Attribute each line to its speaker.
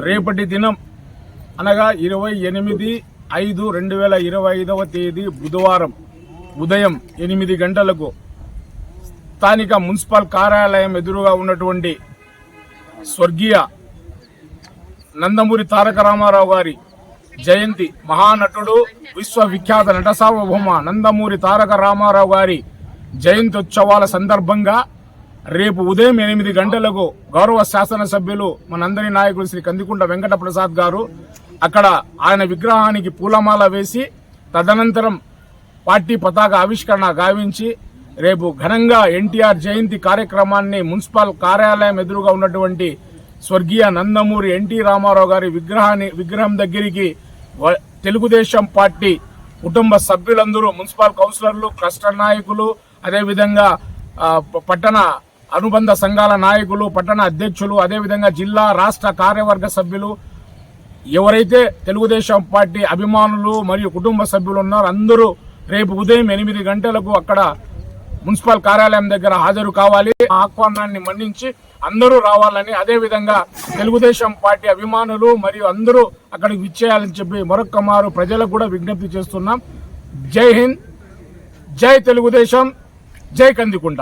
Speaker 1: రేపటి దినం అనగా ఇరవై ఎనిమిది ఐదు రెండు వేల ఇరవై ఐదవ తేదీ బుధవారం ఉదయం ఎనిమిది గంటలకు స్థానిక మున్సిపల్ కార్యాలయం ఎదురుగా ఉన్నటువంటి స్వర్గీయ నందమూరి తారక రామారావు గారి జయంతి మహానటుడు విశ్వవిఖ్యాత నట సార్వభౌమ నందమూరి తారక రామారావు గారి జయంత్యుత్సవాల సందర్భంగా రేపు ఉదయం ఎనిమిది గంటలకు గౌరవ శాసనసభ్యులు మనందరి నాయకులు శ్రీ కందికుంట వెంకట ప్రసాద్ గారు అక్కడ ఆయన విగ్రహానికి పూలమాల వేసి తదనంతరం పార్టీ పతాక ఆవిష్కరణ గావించి రేపు ఘనంగా ఎన్టీఆర్ జయంతి కార్యక్రమాన్ని మున్సిపల్ కార్యాలయం ఎదురుగా ఉన్నటువంటి స్వర్గీయ నందమూరి ఎన్టీ రామారావు గారి విగ్రహాన్ని విగ్రహం దగ్గరికి వ- తెలుగుదేశం పార్టీ కుటుంబ సభ్యులందరూ మున్సిపల్ కౌన్సిలర్లు క్లస్టర్ నాయకులు అదేవిధంగా పట్టణ అనుబంధ సంఘాల నాయకులు పట్టణ అధ్యక్షులు అదేవిధంగా జిల్లా రాష్ట్ర కార్యవర్గ సభ్యులు ఎవరైతే తెలుగుదేశం పార్టీ అభిమానులు మరియు కుటుంబ సభ్యులు ఉన్నారో అందరూ రేపు ఉదయం ఎనిమిది గంటలకు అక్కడ మున్సిపల్ కార్యాలయం దగ్గర హాజరు కావాలి. ఆ ఆహ్వానాన్ని మన్నించి అందరూ రావాలని అదేవిధంగా తెలుగుదేశం పార్టీ అభిమానులు మరియు అందరూ అక్కడికి విచ్చేయాలని చెప్పి మరొక్క మారు ప్రజలకు కూడా విజ్ఞప్తి చేస్తున్నాం. జై హింద్ జై తెలుగుదేశం జై కందికుంట.